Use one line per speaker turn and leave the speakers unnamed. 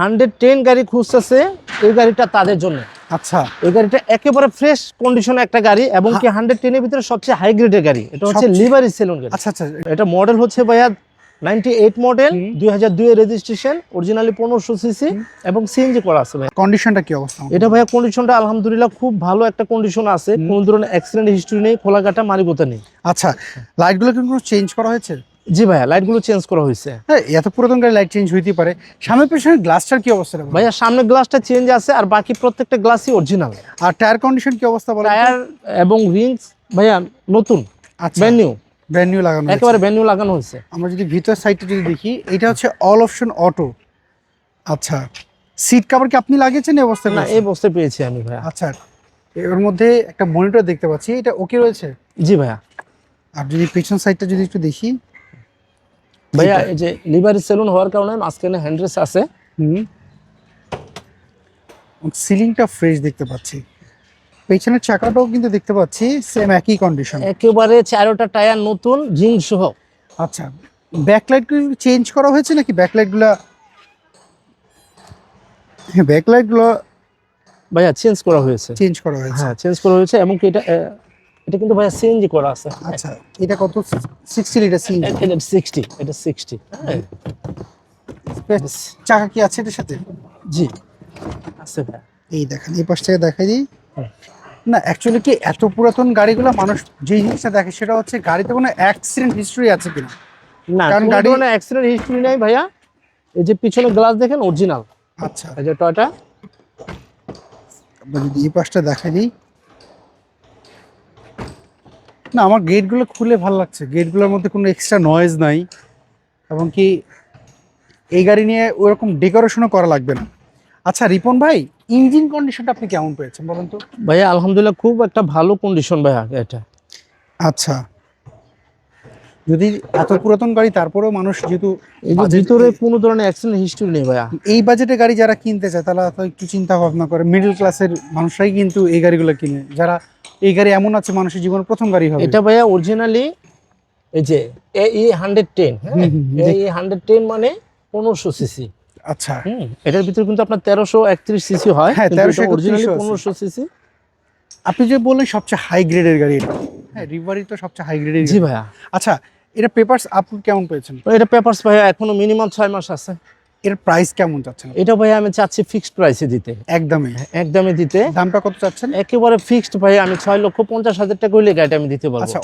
Hundred ten গাড়ি খুঁজতেছে এই গাড়িটা তাদের জন্য।
আচ্ছা।
এই গাড়িটা একেবারে ফ্রেশ কন্ডিশনে একটা গাড়ি এবং কি হান্ড্রেড টেনের ভিতরে সবচেয়ে হাই গ্রেডের গাড়ি। এটা হচ্ছে লিভারি সেলুন গাড়ি।
আচ্ছা আচ্ছা।
এটা মডেল হচ্ছে ভাইয়া নাইনটি এইট মডেল দুই হাজার দুই রেজিস্ট্রেশন অরিজিনালি পনেরোশো সিসি এবং সিএনজি করা আছে ভাই
কন্ডিশনটা কি অবস্থা?
এটা ভাইয়া কন্ডিশনটা আলহামদুলিল্লাহ খুব ভালো একটা কন্ডিশন আছে। কোনো ধরনের অ্যাক্সিডেন্ট হিস্ট্রি নেই খোলাঘাটা মারিবোতা নেই।
আচ্ছা লাইটগুলো কি কোনো চেঞ্জ করা হয়েছে?
জি ভাইয়া লাইটগুলো চেঞ্জ করা হয়েছে।
হ্যাঁ এত পুরাতন গাড়ি লাইট চেঞ্জ হইতে পারে। সামনের পেছনের গ্লাসটার কি অবস্থা
ভাইয়া সামনের গ্লাসটা চেঞ্জ আছে আর বাকি প্রত্যেকটা গ্লাসই অরিজিনাল
আর টায়ার কন্ডিশন কি অবস্থা বলেন তো?
টায়ার এবং রিংস ভাইয়া নতুন।
আচ্ছা।
ব্র্যান্ড নিউ
ব্র্যান্ড নিউ লাগানো।
একেবারে ব্র্যান্ড নিউ লাগানো হয়েছে।
আমরা যদি ভিতর সাইডটা যদি দেখি এটা হচ্ছে অল অপশন অটো আচ্ছা সিট কভার কি আপনি লাগিয়েছেন এই অবস্থায়
না এই বসতে পেয়েছি আমি ভাইয়া।
আচ্ছা এর মধ্যে একটা মনিটর দেখতে পাচ্ছি এটা ওকে রয়েছে?
জি ভাইয়া।
আর যদি পিছন সাইডটা যদি একটু দেখি
ভাইয়া এই যে লিভারি সেলুন হওয়ার কারণে মাঝখানে হ্যান্ড্রেস আছে।
হুম। সিলিংটা ফ্রেশ দেখতে পাচ্ছি। পেছনের চাকাটাও কিন্তু দেখতে পাচ্ছি সেম একই কন্ডিশন
একেবারে চারোটা টায়ার নতুন রিং সহ।
আচ্ছা ব্যাকলাইট চেঞ্জ করা হয়েছে নাকি? ব্যাকলাইটগুলো হ্যাঁ ব্যাকলাইটগুলো
ভাইয়া চেঞ্জ করা হয়েছে।
চেঞ্জ করা হয়েছে।
হ্যাঁ চেঞ্জ করা হয়েছে এবং কি এটা এটা কিন্তু ভাইয়া সিএনজি করা আছে।
আচ্ছা এটা কত? সিক্সটি লিটার সি
এটা সিক্সটি এটা সিক্সটি
চাকা কি আছে এটার সাথে?
জি আছে ভাইয়া।
এই দেখেন এই পাশ থেকে দেখাই দিই। না অ্যাকচুয়ালি কি এত পুরাতন গাড়িগুলো মানুষ যে জিনিসটা দেখে সেটা হচ্ছে গাড়িতে কোনো অ্যাক্সিডেন্ট হিস্ট্রি আছে কিনা?
না
কারণ গাড়ি-
গাড়ি অ্যাক্সিডেন্ট হিস্ট্রি নাই ভাইয়া। এই যে পিছনে গ্লাস দেখেন অরিজিনাল
আচ্ছা।
এই যে টয়টা
যদি এই পাশটা দেখাই দিই। না আমার গেটগুলো খুলে ভালো লাগছে। গেটগুলোর মধ্যে কোনো এক্সট্রা নয়েজ নাই। এবং কি এই গাড়ি নিয়ে ওরকম ডেকোরেশনও করা লাগবে না। আচ্ছা রিপন ভাই ইঞ্জিন কন্ডিশনটা আপনি কেমন পেয়েছেন বলেন তো?
ভাইয়া আলহামদুলিল্লাহ খুব একটা ভালো কন্ডিশন ভাইয়া এটা।
আচ্ছা। যদি এত পুরাতন গাড়ি তারপরেও মানুষ যেহেতু
ভিতরে কোনো ধরনের অ্যাক্সিডেন্ট হিস্ট্রি নেই ভাইয়া।
এই বাজেটে গাড়ি যারা কিনতে চায় তারা একটু চিন্তা ভাবনা করে। মিডল ক্লাসের মানুষরাই কিন্তু এই গাড়িগুলো কিনে। যারা এই গাড়ি এমন আছে মানুষের জীবনের প্রথম গাড়ি হবে।
এটা ভাইয়া অরিজিনালি এই যে এই হান্ড্রেড টেন এই হান্ড্রেড টেন মানে পনেরোশো সিসি
আচ্ছা।
হুম এটার ভিতরে কিন্তু আপনার তেরোশো একত্রিশ সিসি হয়
হ্যাঁ, 1331
অরিজিনালি। পনেরোশো সিসি
আপনি যে বললেন সবচেয়ে হাই গ্রেডের গাড়ি এটা হ্যাঁ রিভারি তো সবচেয়ে হাই গ্রেডের
জি ভাইয়া।
আচ্ছা এটা পেপারস আপনি কেমন পেয়েছেন?
এটা পেপারস ভাইয়া এখনও মিনিমাম ছয় মাস আছে।
এর প্রাইস কেমন চাচ্ছেন
এটা ভাই আমি চাচ্ছি ফিক্সড প্রাইসে দিতে।
একদমই।
একদমই দিতে।
দামটা কত চাচ্ছেন?
একেবারে ফিক্সড ভাই আমি ছয় লক্ষ পঞ্চাশ হাজার টাকা হইলে গাড়িটা আমি দিতে পারব।
আচ্ছা